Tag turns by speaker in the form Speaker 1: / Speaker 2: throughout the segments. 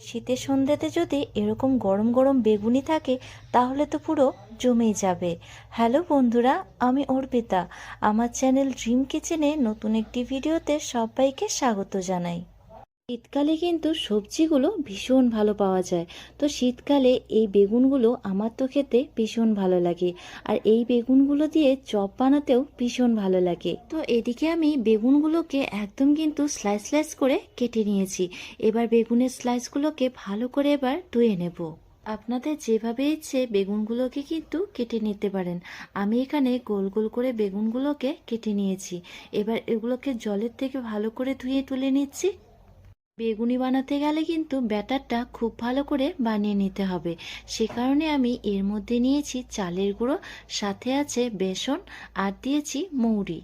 Speaker 1: শীতের সন্ধ্যাতে যদি এরকম গরম গরম বেগুনি থাকে, তাহলে তো পুরো জমেই যাবে। হ্যালো বন্ধুরা, আমি অর্পিতা। আমার চ্যানেল ড্রিম কিচেনে নতুন একটি ভিডিওতে সবাইকে স্বাগত জানাই। শীতকালে কিন্তু সবজিগুলো ভীষণ ভালো পাওয়া যায়। তো শীতকালে এই বেগুনগুলো আমার তো খেতে ভীষণ ভালো লাগে। আর এই বেগুনগুলো দিয়ে চপ বানাতেও ভীষণ ভালো লাগে। তো এদিকে আমি বেগুনগুলোকে একদম কিন্তু স্লাইস স্লাইস করে কেটে নিয়েছি। এবার বেগুনের স্লাইসগুলোকে ভালো করে এবার ধুয়ে নেব। আপনাদের যেভাবে ইচ্ছে বেগুনগুলোকে কিন্তু কেটে নিতে পারেন। আমি এখানে গোল গোল করে বেগুনগুলোকে কেটে নিয়েছি। এবার এগুলোকে জলের থেকে ভালো করে ধুয়ে তুলে নিচ্ছি। বেগুনি বানাতে গেলে কিন্তু ব্যাটারটা খুব ভালো করে বানিয়ে নিতে হবে। সে কারণে আমি এর মধ্যে নিয়েছি চালের গুঁড়ো, সাথে আছে বেসন, আর দিয়েছি মৌরি।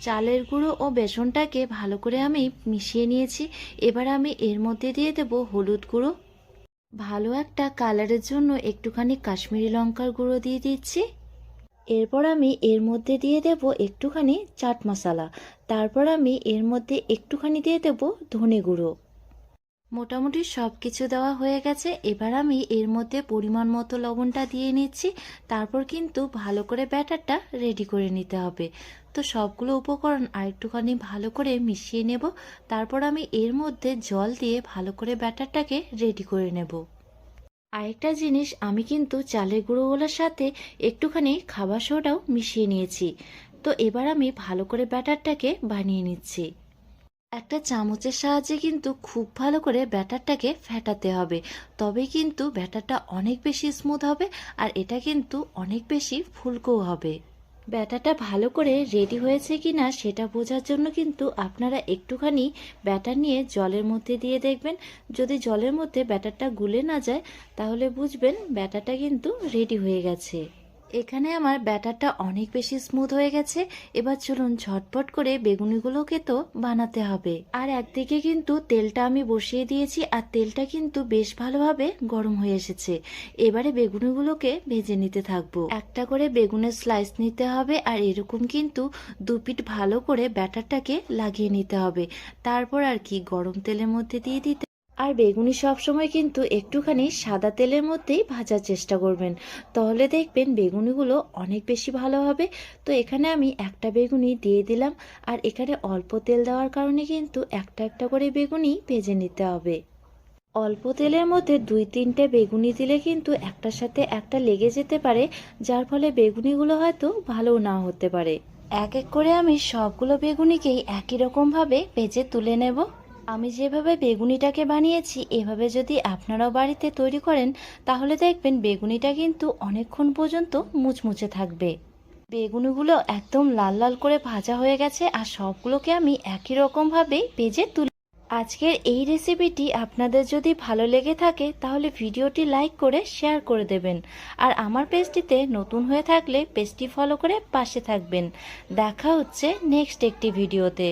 Speaker 1: চালের গুঁড়ো ও বেসনটাকে ভালো করে আমি মিশিয়ে নিয়েছি। এবার আমি এর মধ্যে দিয়ে দেব হলুদ গুঁড়ো। ভালো একটা কালারের জন্য একটুখানি কাশ্মীরি লঙ্কার গুঁড়ো দিয়ে দিচ্ছি। এরপর আমি এর মধ্যে দিয়ে দেব একটুখানি চাট মশলা। তারপর আমি এর মধ্যে একটুখানি দিয়ে দেব ধনে গুঁড়ো। মোটামুটি সব কিছু দেওয়া হয়ে গেছে। এবার আমি এর মধ্যে পরিমাণ মতো লবণটা দিয়ে নিচ্ছি। তারপর কিন্তু ভালো করে ব্যাটারটা রেডি করে নিতে হবে। তো সবগুলো উপকরণ আরেকটুখানি ভালো করে মিশিয়ে নেব। তারপর আমি এর মধ্যে জল দিয়ে ভালো করে ব্যাটারটাকে রেডি করে নেব। আরেকটা জিনিস আমি কিন্তু চালের গুঁড়োগুলোর সাথে একটুখানি খাবার সোডাও মিশিয়ে নিয়েছি। তো এবার আমি ভালো করে ব্যাটারটাকে বানিয়ে নিচ্ছি। একটা চামচের সাহায্যে কিন্তু খুব ভালো করে ব্যাটারটাকে ফেটাতে হবে। তবে কিন্তু ব্যাটারটা অনেক বেশি স্মুথ হবে আর এটা কিন্তু অনেক বেশি ফুলকোও হবে। ব্যাটারটা ভালো করে রেডি হয়েছে কি না সেটা বোঝার জন্য কিন্তু আপনারা একটুখানি ব্যাটার নিয়ে জলের মধ্যে দিয়ে দেখবেন। যদি জলের মধ্যে ব্যাটারটা গুলে না যায়, তাহলে বুঝবেন ব্যাটারটা কিন্তু রেডি হয়ে গেছে। এখানে আমার ব্যাটারটা অনেক বেশি স্মুথ হয়ে গেছে। এবার চলুন ঝটপট করে বেগুনিগুলোকে তো বানাতে হবে। আর একদিকে কিন্তু তেলটা আমি বসিয়ে দিয়েছি, আর তেলটা কিন্তু বেশ ভালোভাবে গরম হয়ে এসেছে। এবারে বেগুনিগুলোকে ভেজে নিতে থাকব। একটা করে বেগুনের স্লাইস নিতে হবে, আর এরকম কিন্তু দু পিঠ ভালো করে ব্যাটারটাকে লাগিয়ে নিতে হবে। তারপর আর কি, গরম তেলের মধ্যে দিয়ে দিতে আর বেগুনি সবসময় কিন্তু একটুখানি সাদা তেলের মধ্যেই ভাজার চেষ্টা করবেন। তাহলে দেখবেন বেগুনিগুলো অনেক বেশি ভালো হবে। তো এখানে আমি একটা বেগুনি দিয়ে দিলাম। আর এখানে অল্প তেল দেওয়ার কারণে কিন্তু একটা একটা করে বেগুনি ভেজে নিতে হবে। অল্প তেলের মধ্যে দুই তিনটে বেগুনি দিলে কিন্তু একটার সাথে একটা লেগে যেতে পারে, যার ফলে বেগুনিগুলো হয়তো ভালোও না হতে পারে। এক এক করে আমি সবগুলো বেগুনিকেই একই রকমভাবে ভেজে তুলে নেব। আমি যেভাবে বেগুনিটাকে বানিয়েছি, এভাবে যদি আপনারাও বাড়িতে তৈরি করেন, তাহলে দেখবেন বেগুনিটা কিন্তু অনেকক্ষণ পর্যন্ত মুচমুচে থাকবে। বেগুনিগুলো একদম লাল লাল করে ভাজা হয়ে গেছে আর সবগুলোকে আমি একই রকমভাবেই ভেজে তুলে আজকের এই রেসিপিটি আপনাদের যদি ভালো লেগে থাকে, তাহলে ভিডিওটি লাইক করে শেয়ার করে দেবেন। আর আমার পেজটিতে নতুন হয়ে থাকলে পেজটি ফলো করে পাশে থাকবেন। দেখা হচ্ছে নেক্সট একটি ভিডিওতে।